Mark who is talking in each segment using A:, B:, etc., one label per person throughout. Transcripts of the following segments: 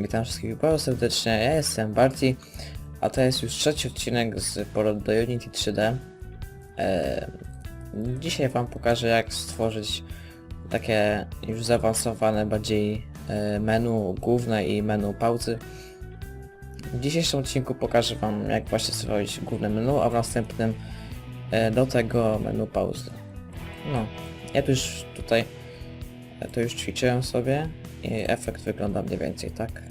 A: Witam wszystkich bardzo serdecznie, ja jestem Barty, a to jest już trzeci odcinek z powrotu do Unity 3D. Eee, dzisiaj wam pokażę jak stworzyć takie już zaawansowane bardziej e, menu główne i menu pauzy. W dzisiejszym odcinku pokażę wam jak właśnie stworzyć główne menu, a w następnym e, do tego menu pauzy. No, ja tu już tutaj to już ćwiczyłem sobie i efekt wygląda mniej więcej tak.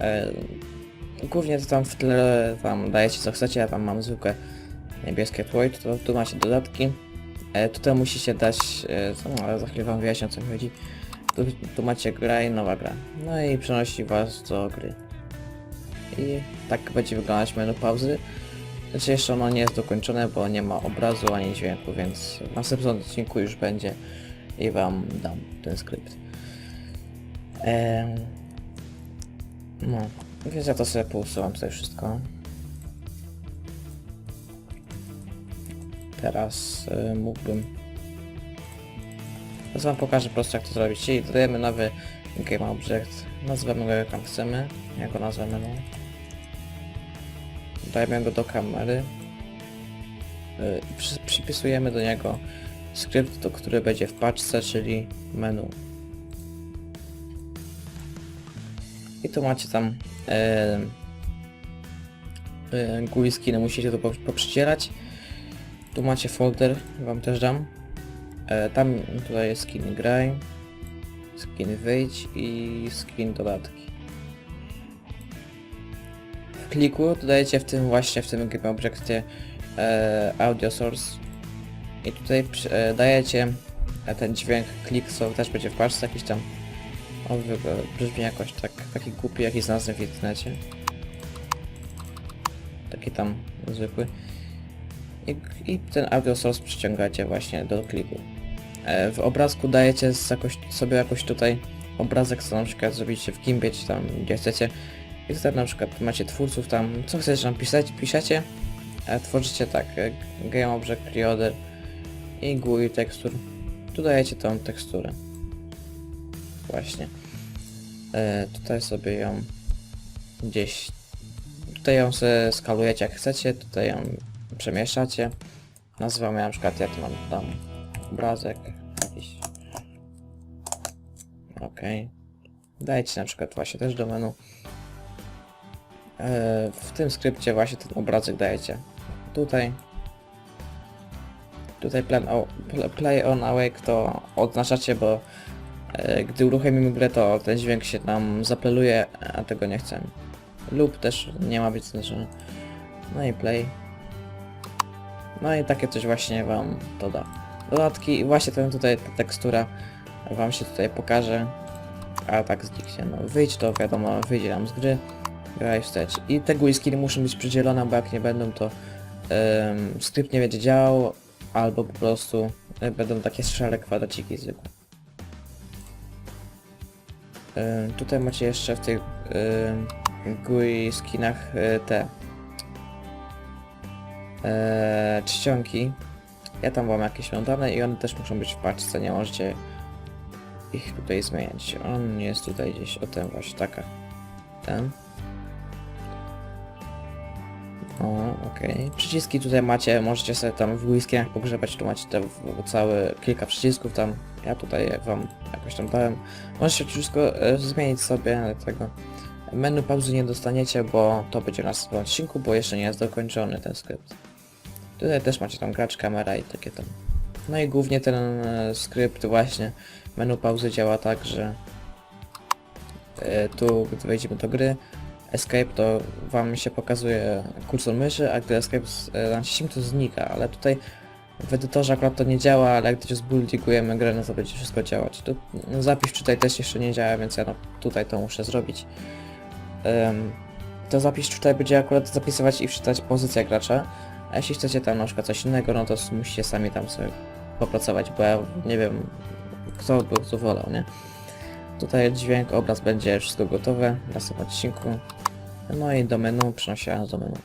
A: E, głównie to tam w tle dajecie co chcecie, ja tam mam zwykłe niebieskie tło i to, tu macie dodatki. E, tutaj musicie dać, e, no, za chwilę wam wyjaśnię o co mi chodzi. Tu, tu macie gra i nowa gra. No i przenosi was do gry. I tak będzie wyglądać menu pauzy. Znaczy jeszcze ono nie jest dokończone, bo nie ma obrazu ani dźwięku, więc w następnym odcinku już będzie i wam dam ten skrypt. Ehm, no, więc ja to sobie pousuwam tutaj wszystko. Teraz y, mógłbym... Teraz wam pokażę po prostu jak to zrobić. Czyli dodajemy nowy game object, go jak tam chcemy, jak go nazwiemy no. Dajemy go do kamery. Y, przy, przypisujemy do niego skrypt, do który będzie w paczce, czyli menu. I tu macie tam e, e, GUI skiny, musicie to pop- poprzycierać. Tu macie folder, wam też dam. E, tam tutaj jest skin graj, skin wyjdź i skin dodatki. W kliku dodajecie w tym właśnie, w tym game objectie e, audio source i tutaj e, dajecie e, ten dźwięk klik, co też będzie w paczce jakiś tam on wy- brzmi jakoś tak, taki głupi, jaki znalazłem w internecie. Taki tam zwykły. I, I ten audio source przyciągacie właśnie do kliku. E, w obrazku dajecie jakoś, sobie jakoś tutaj obrazek, co na przykład zrobicie w Gimbie, czy tam gdzie chcecie. I tutaj na przykład macie twórców tam, co chcecie tam pisać, piszecie. E, tworzycie tak, e, Game Object Creator i GUI tekstur. Tu dajecie tą teksturę. Właśnie. E, tutaj sobie ją gdzieś... Tutaj ją sobie skalujecie jak chcecie, tutaj ją przemieszczacie. Nazywamy na przykład, ja tu mam tam obrazek jakiś. Okej. Dajcie na przykład właśnie też do menu. E, w tym skrypcie właśnie ten obrazek dajecie. Tutaj. Tutaj plan o, pl- play on awake to odznaczacie, bo e, gdy uruchomimy grę to ten dźwięk się nam zapleluje, a tego nie chcemy. Lub też nie ma być znaczone. No i play. No i takie coś właśnie wam to da. Dodatki i właśnie ten tutaj ta tekstura wam się tutaj pokaże. A tak zniknie. No wyjdź to wiadomo, wyjdzie nam z gry. Graj wstecz. I te GUI skiny muszą być przydzielone, bo jak nie będą to em, skrypt nie będzie działał, albo po prostu e, będą takie szare kwadraciki zwykłe. Tutaj macie jeszcze w tych em, GUI skinach e, te e, czcionki. Ja tam mam jakieś mam dane i one też muszą być w paczce, nie możecie ich tutaj zmieniać. On jest tutaj gdzieś, o ten właśnie, taka. Ten. Okej. Przyciski tutaj macie, możecie sobie tam w whiskinach pogrzebać, tu macie te w- cały kilka przycisków tam. Ja tutaj wam jakoś tam dałem. Możecie wszystko e, zmienić sobie, tego menu pauzy nie dostaniecie, bo to będzie na następnym odcinku, bo jeszcze nie jest dokończony ten skrypt. Tutaj też macie tam gracz, kamera i takie tam. No i głównie ten e, skrypt właśnie menu pauzy działa tak, że e, tu gdy wejdziemy do gry escape to wam się pokazuje kursor myszy, a gdy escape e, naciśniemy to znika, ale tutaj w edytorze akurat to nie działa, ale jak gdzieś zbuldigujemy grę, no to będzie wszystko działać. Tu, no, zapis tutaj też jeszcze nie działa, więc ja no, tutaj to muszę zrobić. Em, to zapis tutaj będzie akurat zapisywać i wczytać pozycję gracza, a jeśli chcecie tam na przykład coś innego, no to musicie sami tam sobie popracować, bo ja nie wiem kto by to wolał, nie? Tutaj dźwięk, obraz będzie wszystko gotowe w następnym odcinku. No i do menu, przenoszę nas do menu.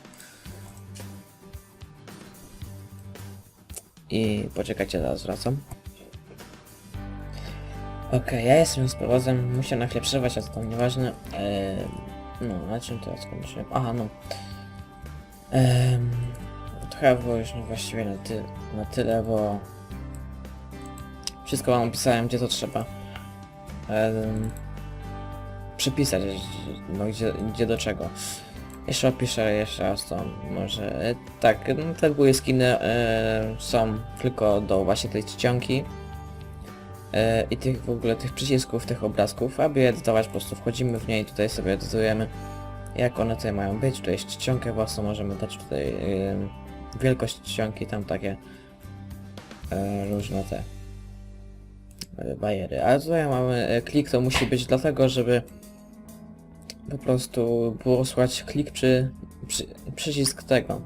A: I poczekajcie, zaraz wracam. Okej, ja jestem z powozem, muszę na chwilę przerwać, a to nieważne. Eee, no, na czym teraz kończyłem? Aha, no. Eee, to chyba było już właściwie na, ty na tyle, bo wszystko wam opisałem, gdzie to trzeba. Eee, przypisać, no gdzie, gdzie do czego. Jeszcze opiszę jeszcze raz to może. E, tak, no, te były skiny e, są tylko do właśnie tej czcionki e, i tych w ogóle tych przycisków, tych obrazków, aby je edytować po prostu wchodzimy w nie i tutaj sobie edytujemy jak one tutaj mają być, tutaj czcionkę własną, możemy dać tutaj wielkość czcionki, tam takie e, różne te bariery. Ale tutaj mamy klik, to musi być dlatego, żeby po prostu było słychać klik przy, przy przycisk tego.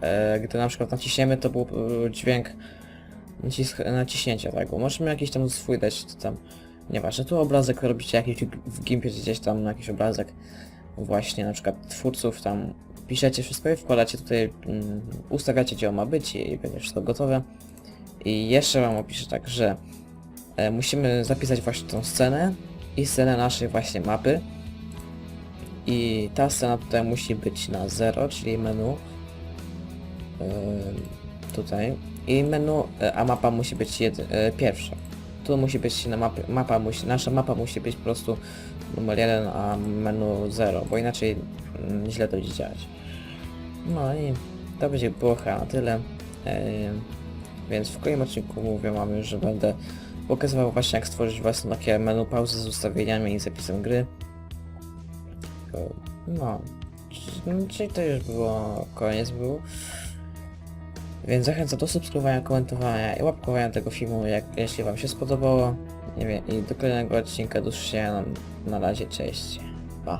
A: E, gdy na przykład naciśniemy, to był e, dźwięk nacisk, naciśnięcia tego. Możemy jakiś tam swój dać, to tam nieważne. Tu obrazek robicie jakiś w gimpie gdzieś tam jakiś obrazek właśnie na przykład twórców tam piszecie wszystko i wkładacie tutaj, mm, ustawiacie gdzie on ma być i będzie wszystko gotowe. I jeszcze wam opiszę tak, że e, musimy zapisać właśnie tą scenę i scenę naszej właśnie mapy. I ta scena tutaj musi być na 0, czyli menu. Tutaj. I menu, e, a mapa musi być e, pierwsza. Tu musi być na mapie, mapa musi, nasza mapa musi być po prostu numer 1, a menu 0, bo inaczej mm, źle to będzie działać. No i to będzie było chyba na tyle. Więc w kolejnym odcinku mówię wam już, że będę pokazywał właśnie jak stworzyć własne takie menu pauzy z ustawieniami i zapisem gry. No, czyli to już było, koniec był. Więc zachęcam do subskrybowania, komentowania i łapkowania tego filmu, jak, jeśli wam się spodobało. Nie wiem, i do kolejnego odcinka do usłyszenia. Na razie, cześć. Pa.